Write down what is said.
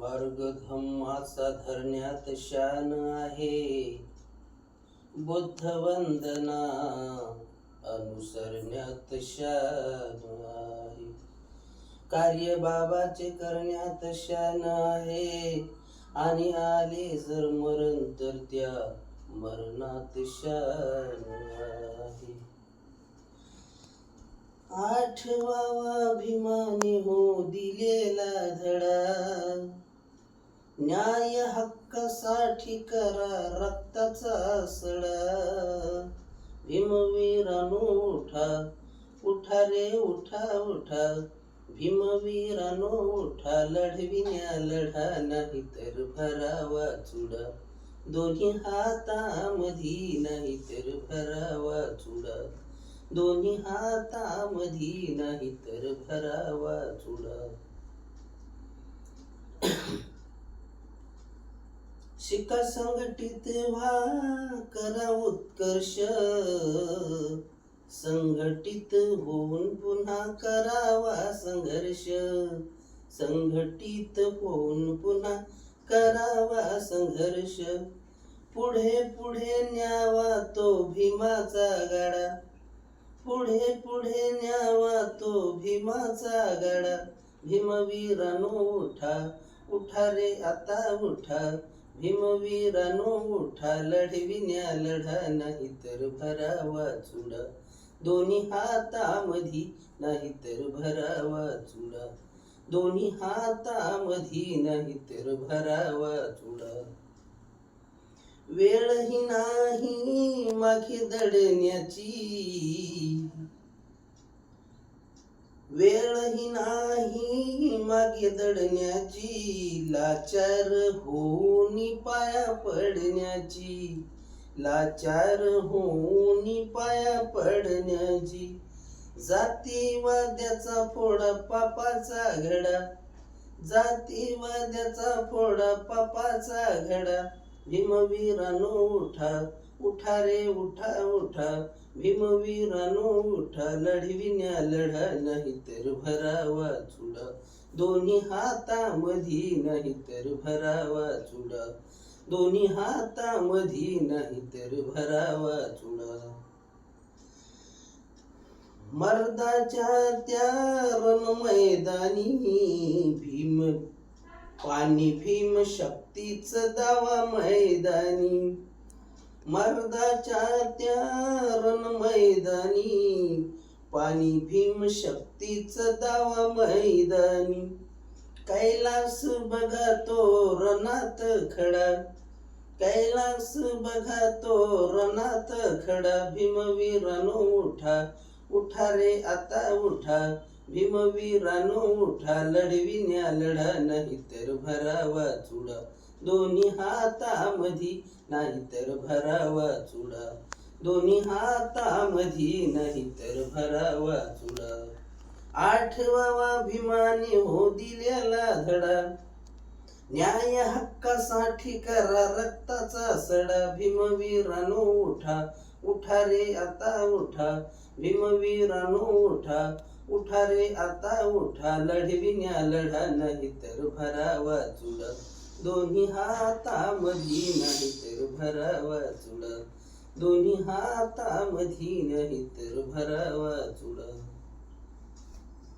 मार्ग धम्माचा धरण्यात शान आहे. बुद्ध वंदना अनुसरण्यात शान आहे. कार्य बाबाचे करण्यात शान आहे. आणि आले जर मरण तर त्या मरणात शान आहे. आठवावा अभिमानी हो दिलेला धडा. न्याय हक्कासाठी करा रक्ताचा सडा भीमवीरानू उठा उठा रे उठा उठा. भीमवीरानो उठा लढविण्या लढा नाही तर भरावा चुडा. दोन्ही हातामधी नाही तर भरावा चुडा. दोन्ही हातामधी नाही तर भरावा चुडा. शिका संघटित व्हा करा उत्कर्ष. संघटित होऊन पुन्हा करावा संघर्ष. संघटित होऊन पुन्हा करावा संघर्ष. पुढे पुढे न्यावा तो भीमाचा गाडा. पुढे पुढे न्यावा तो भीमाचा गाडा. भीमवीरानो उठा उठा रे आता उठा. भीमवीरानो उठा लढविण्या लढा नाही तर भरावा चुडा. दोन्ही हातामधी नाही तर भरावा चुडा. दोन्ही हातामधी नाही तर भरावा चुडा. वेळही नाही मागे दडण्याची वेळही नाही मागे दडण्याची लाचार होऊन पाया पडण्याची लाचार होऊन पाया पडण्याची. जातीवाद्याचा फोडा पापाचा घडा जातीवाद्याचा फोडा पापाचा घडा. भीमवीरानो उठा उठा रे उठा उठा. भीमवीरानो उठा लढविण्या लढा नाही तर भरावा चुडा. दोन्ही हातामधी नाही तर भरावा चुडा. दोन्ही हातामधी नाही तर भरावा चुडा. मर्दाच्या त्या रण मैदानी भीम पाणी भीम शक्तीच दावा मैदानी. मर्दाच्या त्या रण मैदानी. पाणी भीम शक्तीच दावा मैदानी. कैलास बघा तो रणात खडा. कैलास बघा तो रणात खडा. भीमवीरानो उठा. उठा रे आता उठा. भीमवीरानो उठा लढविण्या लढा नाही तर भरावा चुडा. दोन्ही हातामधी नाही तर भरावा चुडा. दोन्ही हातामधी नाही तर भरावा चुडा. आठवावा भीमाने हो दिलेला धडा. न्याय हक्कासाठी करा रक्ताचा सडा. भीमवीरानो उठा उठा रे आता उठा. भीमवीरानो उठा उठा रे आता उठा लढविण्या लढा नाही तर भरावा चुडा. दोन्ही हातामधी नाही तर भरावा चुडा. दोन्ही हातामधी नाही तर भरावा चुडा.